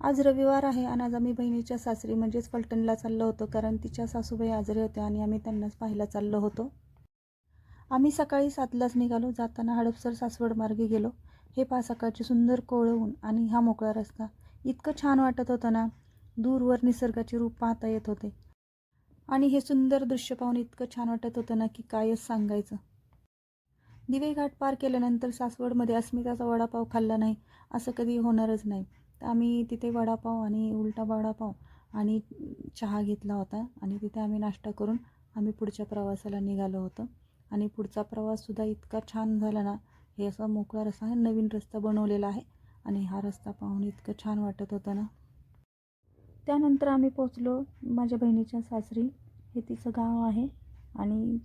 आज रविवार आहे आणि आज आम्ही बहिणीच्या सासरी म्हणजेच फलटणला चाललो होतो कारण तिच्या सासूबाई आजारी होत्या आणि आम्ही त्यांनाच पाहायला चाललो होतो. आम्ही सकाळी सातलाच निघालो. जाताना हडपसर सासवड मार्गे गेलो. हे पहा सकाळची सुंदर कोळवून आणि हा मोकळा रस्ता. इतकं छान वाटत होतं ना. दूरवर निसर्गाचे रूप पाहता येत होते. आणि हे सुंदर दृश्य पाहून इतकं छान वाटत होतं ना की कायच सांगायचं. दिवे घाट पार केल्यानंतर सासवडमध्ये अस्मिताचा वडापाव खाल्ला नाही. असं कधी होणारच नाही. तर आम्ही तिथे वडापाव आणि उलटा वडापाव आणि चहा घेतला होता. आणि तिथे आम्ही नाश्ता करून आम्ही पुढच्या प्रवासाला निघालो होतो. आणि पुढचा प्रवाससुद्धा इतका छान झाला ना हे असा मोकळा रस्ता आहे नवीन रस्ता बनवलेला आहे. आणि हा रस्ता पाहून इतकं छान वाटत होतं ना. त्यानंतर आम्ही पोचलो माझ्या बहिणीच्या सासरी. हे तिचं गाव आहे. आणि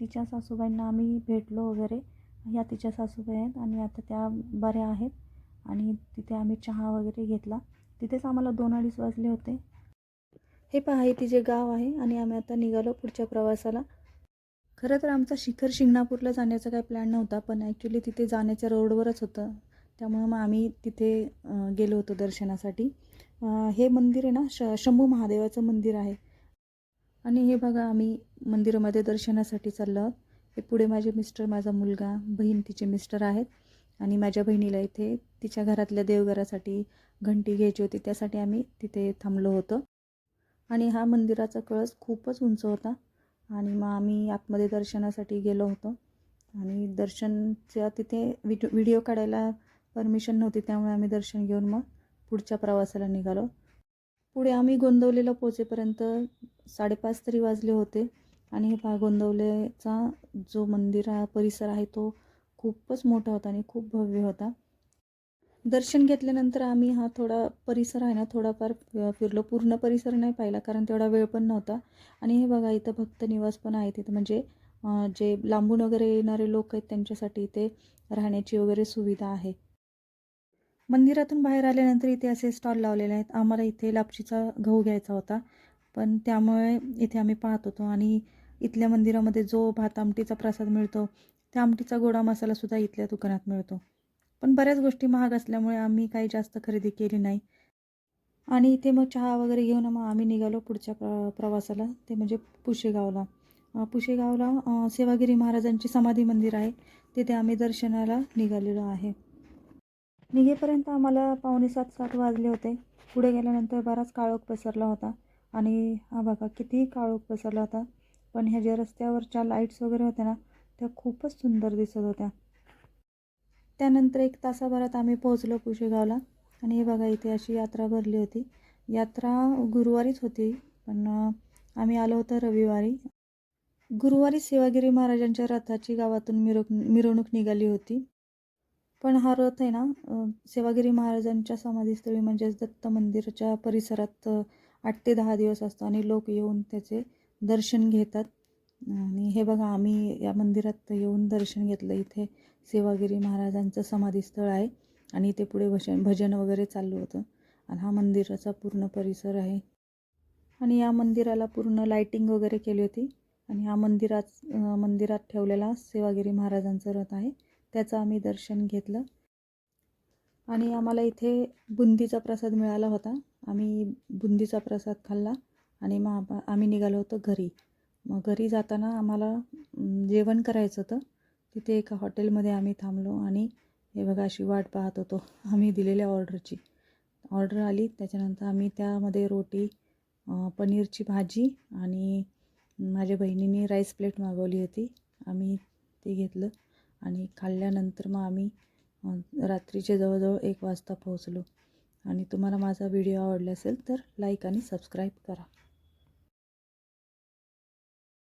तिच्या सासूबाईंना आम्ही भेटलो वगैरे. ह्या तिच्या सासूबाई आहेत आणि आता त्या बऱ्या आहेत. आणि तिथे आम्ही चहा वगैरे घेतला. तिथेच आम्हाला दोन अडीच वाजले होते. हे पहा हे तिचे गाव आहे आणि आम्ही आता निघालो पुढच्या प्रवासाला. खरं तर आमचा शिखर शिंगणापूरला जाण्याचा काही प्लॅन नव्हता पण ॲक्च्युली तिथे जाण्याच्या रोडवरच होतं. त्यामुळं मग आम्ही तिथे गेलो होतो दर्शनासाठी. हे मंदिर आहे ना श शंभू महादेवाचं मंदिर आहे. आणि हे बघा आम्ही मंदिरामध्ये दर्शनासाठी चाललो आहोत. हे पुढे माझे मिस्टर माझा मुलगा बहीण तिचे मिस्टर आहेत. आणि माझ्या बहिणीला इथे तिच्या घरातल्या देवघरासाठी घंटी घ्यायची होती. त्यासाठी आम्ही तिथे थांबलो होतो. आणि हा मंदिराचा कळस खूपच उंच होता. आणि मग आम्ही आतमध्ये दर्शनासाठी गेलो होतो. आणि दर्शनच्या तिथे व्हिडिओ व्हिडिओ काढायला परमिशन नव्हती. त्यामुळे आम्ही दर्शन घेऊन मग पुढच्या प्रवासाला निघालो. पुढे आम्ही गोंदवलेला पोचेपर्यंत साडेपाच तरी वाजले होते. आणि हा गोंदवलेचा जो मंदिर परिसर आहे तो खूपच मोठा होता आणि खूप भव्य होता. दर्शन घेतल्यानंतर आम्ही हा थोडा परिसर आहे ना थोडाफार फिरलो. पूर्ण परिसर नाही पाहिला कारण तेवढा वेळ पण नव्हता. आणि हे बघा इथं भक्त निवास पण आहे तिथं. म्हणजे जे लांबून वगैरे येणारे लोक आहेत त्यांच्यासाठी इथे राहण्याची वगैरे सुविधा आहे. मंदिरातून बाहेर आल्यानंतर इथे असे स्टॉल लावलेले आहेत. आम्हाला इथे लापशीचा गहू घ्यायचा होता. पण त्यामुळे इथे आम्ही पाहत होतो. आणि इथल्या मंदिरामध्ये जो भात आमटीचा प्रसाद मिळतो त्या आमटीचा गोडा मसालासुद्धा इथल्या दुकानात मिळतो. पण बऱ्याच गोष्टी महाग असल्यामुळे आम्ही काही जास्त खरेदी केली नाही. आणि इथे मग चहा वगैरे घेऊन मग आम्ही निघालो पुढच्या प्र प्रवासाला. ते म्हणजे पुशेगावला. पुशेगावला सेवागिरी महाराजांची समाधी मंदिर आहे. तिथे आम्ही दर्शनाला निघालेलो आहे. निघेपर्यंत आम्हाला पावणे सात सात वाजले होते. पुढे गेल्यानंतर बराच काळोख पसरला होता. आणि हा बघा कितीही काळोख पसरला होता. पण ह्या ज्या रस्त्यावरच्या लाईट्स वगैरे होत्या ना त्या खूपच सुंदर दिसत होत्या. त्यानंतर एक तासाभरात आम्ही पोहोचलो पुशेगावला. आणि हे बघा इथे अशी यात्रा भरली होती. यात्रा गुरुवारीच होती पण आम्ही आलो होतो रविवारी. गुरुवारी सेवागिरी महाराजांच्या रथाची गावातून मिरव मिरवणूक निघाली होती. पण हा रथ आहे ना सेवागिरी महाराजांच्या समाधीस्थळी म्हणजेच दत्त मंदिराच्या परिसरात आठ ते दहा दिवस असतो. आणि लोक येऊन त्याचे दर्शन घेतात. आणि हे बघा आम्ही या मंदिरात येऊन दर्शन घेतलं. इथे सेवागिरी महाराजांचं समाधीस्थळ आहे आणि इथे पुढे भजन भजन वगैरे चालू होतं. आणि हा मंदिराचा पूर्ण परिसर आहे. आणि या मंदिराला पूर्ण लाईटिंग वगैरे केली होती. आणि हा मंदिरात मंदिरात ठेवलेला सेवागिरी महाराजांचं रथ आहे. त्याचं आम्ही दर्शन घेतलं. आणि आम्हाला इथे बुंदीचा प्रसाद मिळाला होता. आम्ही बुंदीचा प्रसाद खाल्ला आणि मग आम्ही निघालो होतो घरी. मग घरी जाताना आम्हाला जेवण करायचं होतं. तिथे एका हॉटेलमध्ये आम्ही थांबलो आणि हे बघा अशी वाट पाहत होतो आम्ही दिलेल्या ऑर्डरची. ऑर्डर आली त्याच्यानंतर आम्ही त्यामध्ये रोटी पनीरची भाजी आणि माझ्या बहिणीने राईस प्लेट मागवली होती. आम्ही ते घेतलं आणि खाल्ल्यानंतर मग आम्ही रात्रीचे जवळजवळ एक वाजता पोहोचलो. आणि तुम्हाला माझा व्हिडिओ आवडला असेल तर लाईक आणि सबस्क्राईब करा.